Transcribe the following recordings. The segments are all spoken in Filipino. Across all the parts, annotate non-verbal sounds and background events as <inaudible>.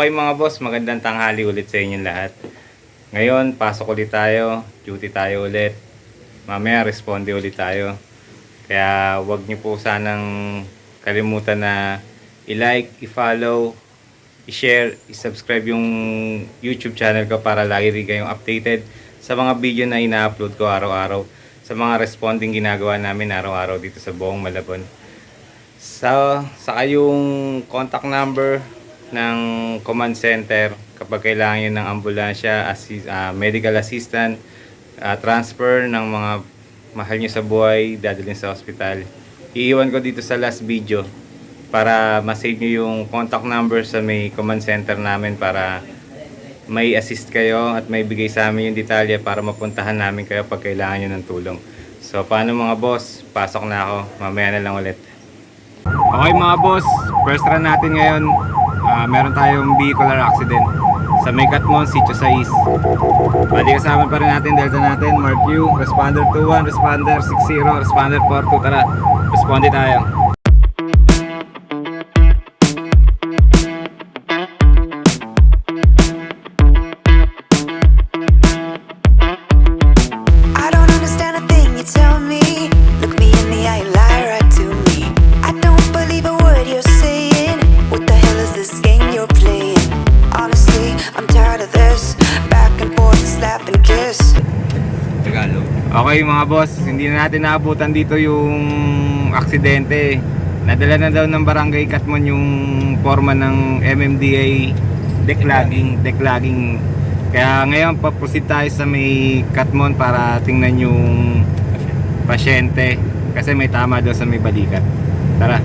Okay mga boss, magandang tanghali ulit sa inyong lahat. Ngayon, pasok ulit tayo, duty tayo ulit. Mamaya, responde ulit tayo. Kaya wag niyo po sanang kalimutan na i-like, i-follow, i-share, i-subscribe yung YouTube channel ko para lagi rin kayong updated sa mga video na ina-upload ko araw-araw sa mga responding ginagawa namin araw-araw dito sa buong Malabon. Sa saka yung contact number ng command center kapag kailangan nyo ng ambulansya, assi- ah, medical assistant, ah, transfer ng mga mahal nyo sa buhay, dadalhin sa hospital. Iiwan ko dito sa last video para ma-save nyo yung contact number sa may command center namin para may assist kayo at may bigay sa amin yung detalye para mapuntahan namin kayo pag kailangan nyo ng tulong. So, paano mga boss? Pasok na ako. Mamaya na lang ulit. Okay mga boss, first run natin ngayon. Ah, meron tayong vehicular accident sa May Catmon, Sitio 6. Bali kasama pa rin natin, Delta natin, Mark U, Responder 21, Responder 60, Responder 42. Tara, responde tayo. Okay mga boss, hindi na natin naabutan dito yung aksidente. Nadala na daw ng barangay Katmon yung forma ng MMDA declogging, declogging. Kaya ngayon paproceed tayo sa may Katmon para tingnan yung pasyente kasi may tama daw sa may balikat. Tara.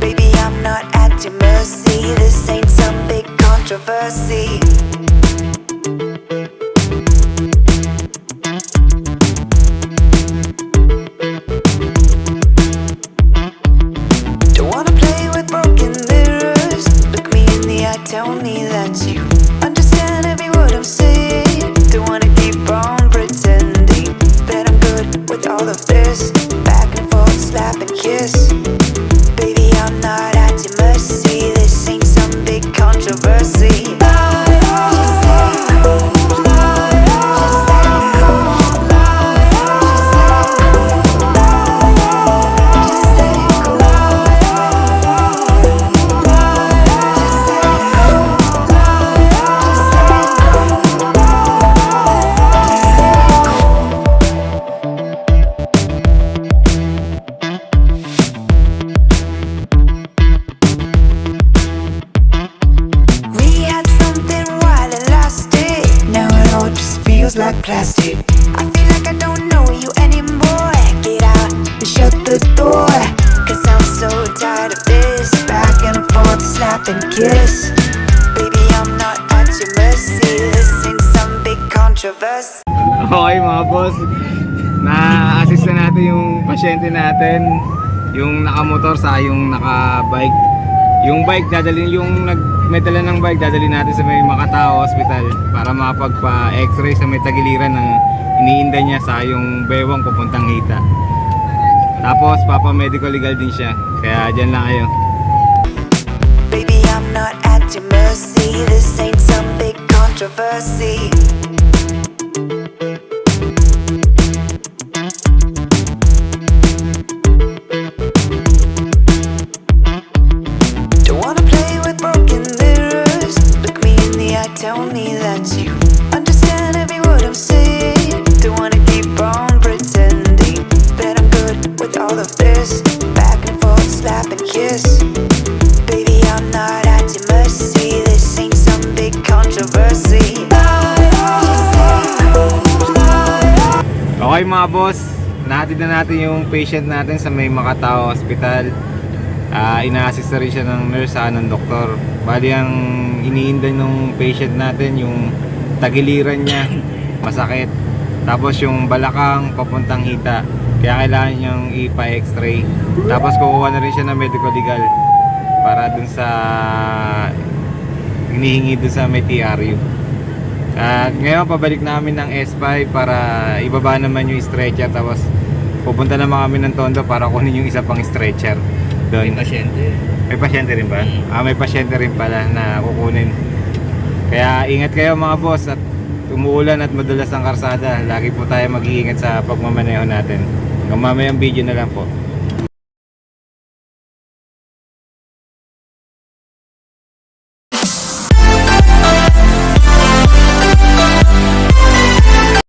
Baby, I'm not at your mercy. This ain't some big controversy. Plastic. I feel like I don't know you anymore. Get out and shut the door. Cause I'm so tired of this. Back and forth, slap and kiss. Baby, I'm not at your mercy. This some big controversy. Okay mga boss, na-assist na natin yung pasyente natin, yung nakamotor sa yung naka-bike. Yung bike dadalhin yung nag may dala ng bike dadalhin natin sa may Makatao Hospital para mapagpa-x-ray sa may tagiliran ng iniinda niya sa yung bewang papuntang hita. Tapos papa medical legal din siya. Kaya diyan lang kayo. Baby, I'm not at your mercy. This ain't some big controversy. Tell me that you understand every word I'm saying. Don't wanna keep on pretending that I'm good with all of this. Back and forth, slap and kiss. Baby, I'm not at your mercy. This ain't some big controversy. Okay mga boss, nahatid na natin yung patient natin sa may Makatao Hospital. Ah, ina-assist na rin siya ng nurse sa ng doktor. Bali ang iniinda ng patient natin yung tagiliran niya <coughs> masakit. Tapos yung balakang papuntang hita. Kaya kailangan niyang ipa-x-ray. Tapos kukuha na rin siya ng medical legal para dun sa hinihingi dun sa may TRU. At ngayon pabalik namin ng S5 para ibaba naman yung stretcher tapos pupunta naman kami ng Tondo para kunin yung isa pang stretcher. Doon. May pasyente. May pasyente rin ba? Mm. Ah, may pasyente rin pala na kukunin. Kaya ingat kayo mga boss at umuulan at madulas ang karsada. Lagi po tayo mag-iingat sa pagmamaneho natin. Hanggang mamayang video na lang po.